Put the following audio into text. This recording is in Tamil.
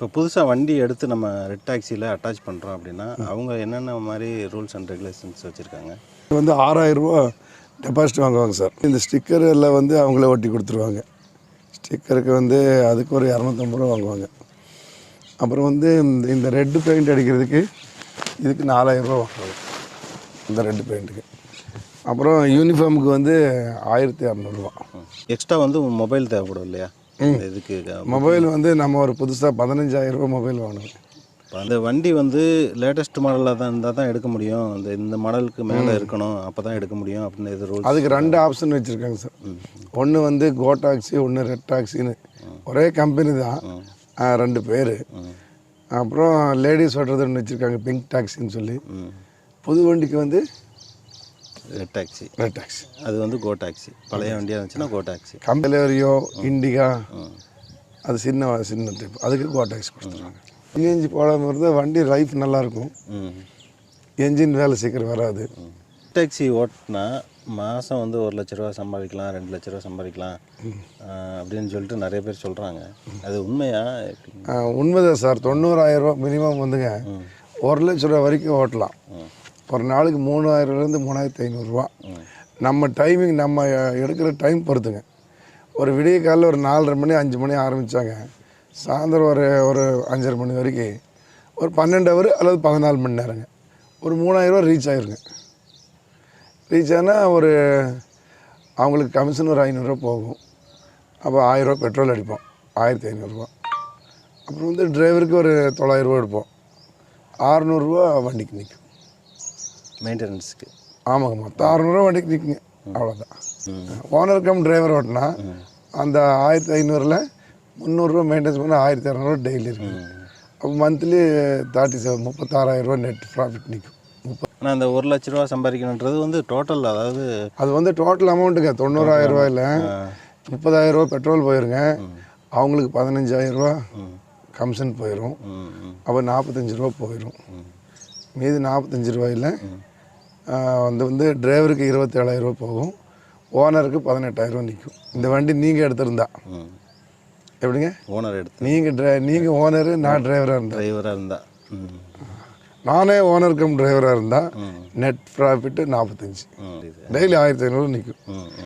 இப்போ புதுசாக வண்டி எடுத்து நம்ம ரெட் டாக்ஸியில் அட்டாச் பண்ணுறோம் அப்படின்னா அவங்க என்னென்ன மாதிரி ரூல்ஸ் அண்ட் ரெகுலேஷன்ஸ் வச்சுருக்காங்க? இது வந்து ஆறாயிரம் ரூபா டெபாசிட் வாங்குவாங்க சார். இந்த ஸ்டிக்கர் எல்லாம் வந்து அவங்களே ஒட்டி கொடுத்துருவாங்க. ஸ்டிக்கருக்கு வந்து அதுக்கு ஒரு இரநூத்தம்பது ரூபா வாங்குவாங்க. அப்புறம் வந்து இந்த- இந்த ரெட்டு பெயிண்ட் அடிக்கிறதுக்கு இதுக்கு நாலாயிரம் ரூபா வாங்குவாங்க. இந்த ரெட்டு பெயிண்ட்டுக்கு அப்புறம் யூனிஃபார்முக்கு வந்து ஆயிரத்தி இரநூறுவா எக்ஸ்ட்ரா வந்து மொபைல் தேவைப்படும் இல்லையா? இதுக்கு மொபைல் வந்து நம்ம ஒரு புதுசாக பதினஞ்சாயிரம் ரூபா மொபைல் வாங்கணும். இப்போ அந்த வண்டி வந்து லேட்டஸ்ட் மாடலாக தான் இருந்தால் தான் எடுக்க முடியும். இந்த இந்த மாடலுக்கு மேலே இருக்கணும். அப்போ தான் எடுக்க முடியும் அப்படின்னு இது ரூல்ஸ் அதுக்கு ரெண்டு ஆப்ஷன் வச்சுருக்காங்க சார் ஒன்று வந்து கோ டாக்ஸி ஒன்று ரெட் டாக்ஸின்னு ஒரே கம்பெனி தான். ரெண்டு பேர். அப்புறம் லேடிஸ் ஓட்டுறது ஒன்று வச்சுருக்காங்க பிங்க் டாக்ஸின்னு சொல்லி. புது வண்டிக்கு வந்து ரெட் டாக்ஸி ரெட் டாக்ஸி அது வந்து கோ டாக்ஸி பழைய வண்டியாக இருந்துச்சுன்னா கோ டாக்ஸி கம்பெலேரியோ இண்டிகா அது சின்ன சின்ன டைப் அதுக்கு கோ டாக்ஸி கொடுத்துருவாங்க. இன்ஜின் போடாமல் இருந்தால் வண்டி லைஃப் நல்லாயிருக்கும் என்ஜின் வேலை சீக்கிரம் வராது. டாக்ஸி ஓட்டினா மாதம் வந்து ஒரு லட்ச ரூபா சம்பாதிக்கலாம் ரெண்டு லட்ச ரூபா சம்பாதிக்கலாம். அப்படின்னு சொல்லிட்டு நிறைய பேர் சொல்கிறாங்க அது உண்மையா? உண்மைதான் சார். தொண்ணூறாயிரம் ரூபா மினிமம் வந்துங்க. ஒரு லட்ச ரூபா வரைக்கும் ஓட்டலாம். ஒரு நாளுக்கு மூணாயிரம்லேருந்து மூணாயிரத்தி ஐநூறுரூவா. நம்ம டைமிங் நம்ம எடுக்கிற டைம் பொறுத்துங்க. ஒரு விடிய காலையில் ஒரு நாலரை மணி அஞ்சு மணி ஆரம்பித்தாங்க சாயந்தரம் ஒரு ஒரு அஞ்சரை மணி வரைக்கும். ஒரு பன்னெண்டு ஹவர் அல்லது பதினாலு மணி நேரங்க. ஒரு மூணாயிரரூவா ரீச் ஆயிருங்க. ரீச் ஆனால் ஒரு அவங்களுக்கு கமிஷன் ஒரு ஐநூறுரூவா போகும். அப்போ ஆயிரரூவா பெட்ரோல் அடிப்போம். ஆயிரத்தி ஐநூறுரூவா அப்புறம் வந்து டிரைவருக்கு ஒரு தொள்ளாயிரரூவா எடுப்போம். அறநூறுவா வண்டிக்கு நிற்கும் மெயின்டெனன்ஸுக்கு. ஆமாங்க மொத்தம் அறநூறுவா வண்டிக்கு நிற்குங்க அவ்வளோதான் ஓனர் கம் டிரைவர் ஓட்டினா அந்த ஆயிரத்தி ஐநூறில் முந்நூறுரூவா மெயின்டைன்ஸ் பண்ண ஆயிரத்தி இரநூறுவா டெய்லி இருக்குது அப்போ மந்த்லி தேர்ட்டி செவன் முப்பத்தாறாயிரரூவா நெட் ப்ராஃபிட் நிற்கும் முப்பது ஆனால் அந்த ஒரு லட்ச ரூபா சம்பாதிக்கணுன்றது வந்து டோட்டல் அதாவது அது வந்து டோட்டல் அமௌண்ட்டுங்க தொண்ணூறாயிரம் ரூபாயில் முப்பதாயிரம் ரூபா பெட்ரோல் போயிருங்க. அவங்களுக்கு பதினஞ்சாயிரம் ரூபா கமிஷன் போயிடும் அப்போ நாற்பத்தஞ்சு ரூபா போயிடும் மீதி நாற்பத்தஞ்சு ரூபாயில் வந்து வந்து டிரைவருக்கு இருபத்தேழாயிரம் ரூபா போகும். ஓனருக்கு பதினெட்டாயிரம் ரூபா நிற்கும் இந்த வண்டி நீங்கள் எடுத்திருந்தா. எப்படிங்க? ஓனர் எடுத்து. நீங்கள் ட்ரை நீங்கள் ஓனரு நான் டிரைவராக இருந்தேன் டிரைவராக இருந்தா. நானே ஓனர் கம் டிரைவராக இருந்தால் நெட் ப்ராஃபிட்டு நாற்பத்தஞ்சு டெய்லி ஆயிரத்தி ஐநூறு நிற்கும்